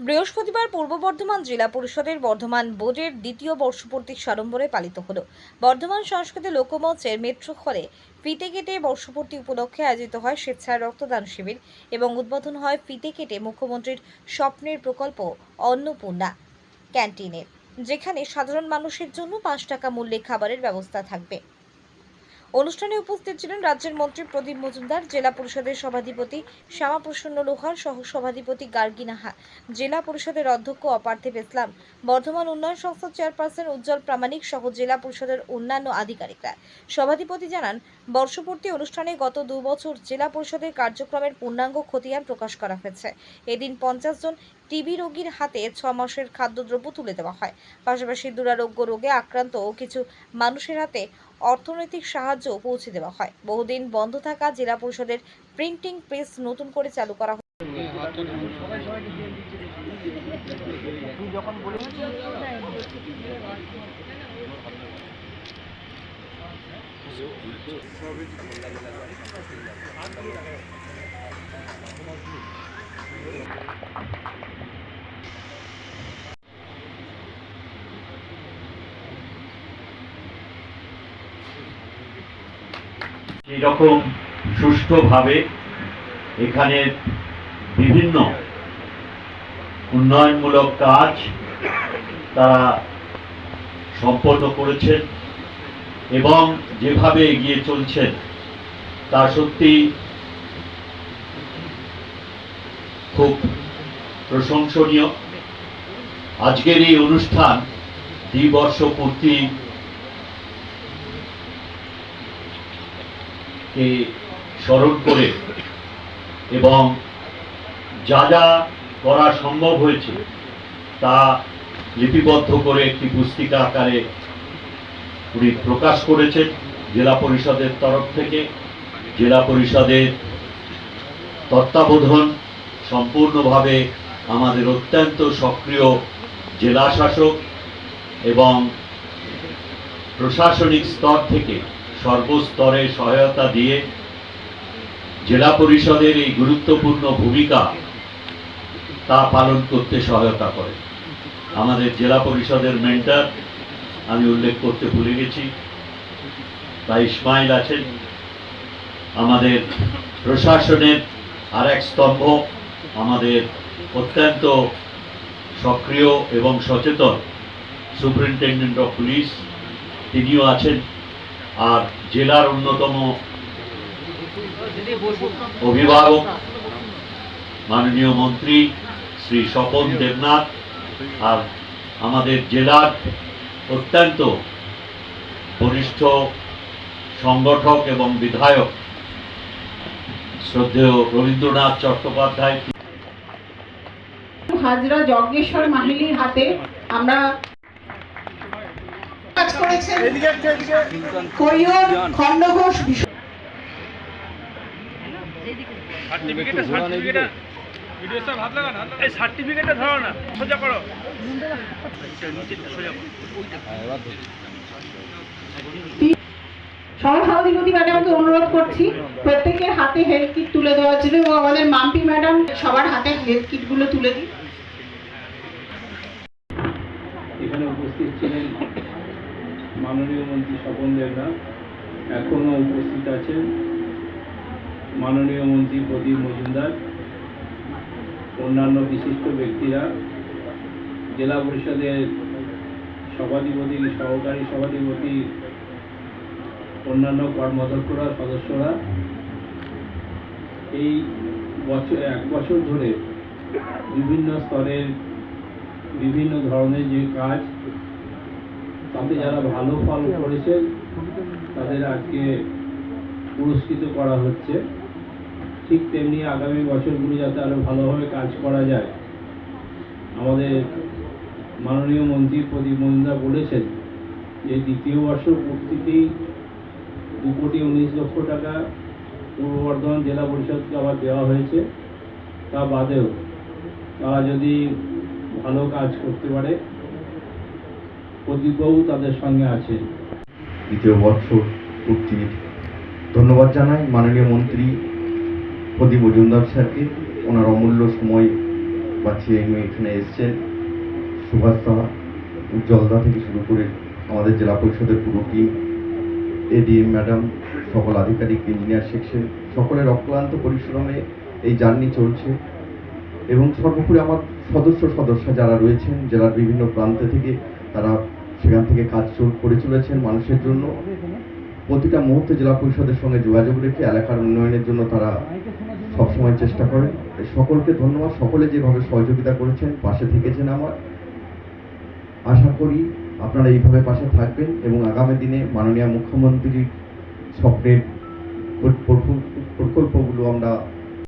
বৃহস্পতিবার পূর্ব বর্ধমান জেলা পরিষদের বর্ধমান বোর্ডের দ্বিতীয় বর্ষপূর্তি সাড়ম্বরে পালিত হলো। বর্ধমান সংস্কৃতি লোকমঞ্চের মেট্রো হলে ফিতে কেটে বর্ষপূর্তি উপলক্ষে আয়োজিত হয় স্বেচ্ছায় রক্তদান শিবির এবং উদ্বোধন হয় ফিতে কেটে মুখ্যমন্ত্রীর স্বপ্নের প্রকল্প অন্নপূর্ণা ক্যান্টিনের, যেখানে সাধারণ মানুষের জন্য পাঁচ টাকা মূল্যে খাবারের ব্যবস্থা থাকবে। অনুষ্ঠানে উপস্থিত ছিলেন রাজ্যের মন্ত্রী প্রদীপ মজুমদার, জেলা পরিষদের সভাধিপতি শ্যামাপ্রসন্ন লোহার সহ সভাধিপতি গার্গিনাহা জেলা পরিষদের অধ্যক্ষ অপার্থিব ইসলাম, বর্ধমান উন্নয়ন সংস্থার চেয়ারপারসন উজ্জ্বল প্রামাণিক সহ জেলা পরিষদের অন্যান্য আধিকারিকরা। সভাধিপতি জানান, বর্ষপূর্তি অনুষ্ঠানে গত দু বছর জেলা পরিষদের কার্যক্রমের পূর্ণাঙ্গ খতিয়ান প্রকাশ করা হয়েছে। এদিন পঞ্চাশ জন টিবি রোগীর হাতে ছ মাসের খাদ্যদ্রব্য তুলে দেওয়া হয়। পাশাপাশি দুরারোগ্য রোগে আক্রান্ত ও কিছু মানুষের হাতে অর্থনৈতিক সাহায্য পৌঁছে দেওয়া হয়। বহুদিন বন্ধ থাকা জেলা পরিষদের প্রিন্টিং প্রেস নতুন করে চালু করা হয়। এরকম সুষ্ঠুভাবে এখানে বিভিন্ন উন্নয়নমূলক কাজ তারা সম্পন্ন করেছেন এবং যেভাবে এগিয়ে চলছেন, তা সত্যি খুব প্রশংসনীয়। আজকের এই অনুষ্ঠান দ্বিবর্ষ পূর্তি কে স্মরণ করে এবং যা যা করা সম্ভব হয়েছে তা লিপিবদ্ধ করে একটি পুস্তিকা আকারে উনি প্রকাশ করেছেন জেলা পরিষদের তরফ থেকে। জেলা পরিষদের তত্ত্বাবধান সম্পূর্ণভাবে আমাদের অত্যন্ত সক্রিয় জেলা শাসক এবং প্রশাসনিক স্তর থেকে সর্বস্তরে সহায়তা দিয়ে জেলা পরিষদের এই গুরুত্বপূর্ণ ভূমিকা তা পালন করতে সহায়তা করে। আমাদের জেলা পরিষদের মেন্টার, আমি উল্লেখ করতে ভুলে গেছি তা ইসমাইল আছেন, আমাদের প্রশাসনের আর এক স্তম্ভ, আমাদের অত্যন্ত সক্রিয় এবং সচেতন সুপারিনটেন্ডেন্ট অফ পুলিশ, তিনিও আছেন। আর জেলার অন্যতম অভিভাবক মাননীয় মন্ত্রী শ্রী স্বপন দেবনাথ আর আমাদের জেলার অত্যন্ত বরিষ্ঠ সংগঠক এবং বিধায়ক শ্রদ্ধেয় রবীন্দ্রনাথ চট্টোপাধ্যায়। হাজরা যজ্ঞেশ্বর মাহিলির হাতে আমরা করেছেন? কৈয়র খণ্ডঘোষ সার্টিফিকেটটা ধরো না সোজা করো। সোজা ম্যাডামকে অনুরোধ করছি প্রত্যেকের হাতে হেলথ কিট তুলে দেওয়ার জন্য এবং আমাদের মাম্পি ম্যাডাম সবার হাতে হেলথ কিটগুলো তুলে দিন। এখানে উপস্থিত ছিলেন মাননীয় মন্ত্রী স্বপন দেবনাথ এখনও উপস্থিত আছেন। মাননীয় মন্ত্রী প্রদীপ মজুমদার, অন্যান্য বিশিষ্ট ব্যক্তিরা, জেলা পরিষদের সভাধিপতি, সহকারী সভাধিপতি, অন্যান্য কর্মাধ্যক্ষরা, সদস্যরা, এই বছর, এক বছর ধরে বিভিন্ন স্তরের বিভিন্ন ধরনের যে কাজ তাতে যারা ভালো ফল করেছেন, তাদের আজকে পুরস্কৃত করা হচ্ছে। ঠিক তেমনি আগামী বছরগুলো যাতে আরও ভালোভাবে কাজ করা যায়। আমাদের মাননীয় মন্ত্রী প্রদীপ মজুমদার বলেছেন যে দ্বিতীয় বর্ষ পূর্তিতেই দু কোটি উনিশ লক্ষ টাকা পূর্ব বর্ধমান জেলা পরিষদকে আবার দেওয়া হয়েছে। তা বাদেও তারা যদি ভালো কাজ করতে পারে প্রদীপবাবু তাদের সঙ্গে আছেন দ্বিতীয় বর্ষ পূর্তির ধন্যবাদ জানাই মাননীয় মন্ত্রী প্রদীপ মজুমদার স্যারকে। ওনার অমূল্য সময় এই এখানে এসছেন। সুভাষদা উজ্জ্বলদা থেকে শুরু করে আমাদের জেলা পরিষদের পুরো টিম এডিএম ম্যাডাম সকল আধিকারিক ইঞ্জিনিয়ার সেকশন সকলের অক্লান্ত পরিশ্রমে এই জার্নি চলছে। এবং সর্বোপরি আমার সদস্য সদস্য যারা রয়েছেন, জেলার বিভিন্ন প্রান্ত থেকে তারা সেখান থেকে কাজ চল- করে চলেছেন মানুষের জন্য। প্রতিটা মুহূর্তে জেলা পরিষদের সঙ্গে যোগাযোগ রেখে এলাকার উন্নয়নের জন্য তারা সবসময় চেষ্টা করেন। সকলকে ধন্যবাদ। সকলে যেভাবে সহযোগিতা করেছেন, পাশে থেকেছেন আমার। আশা করি আপনারা এইভাবে পাশে থাকবেন এবং আগামী দিনে মাননীয় মুখ্যমন্ত্রীর স্বপ্নের প্রকল্প- প্রকল্পগুলো আমরা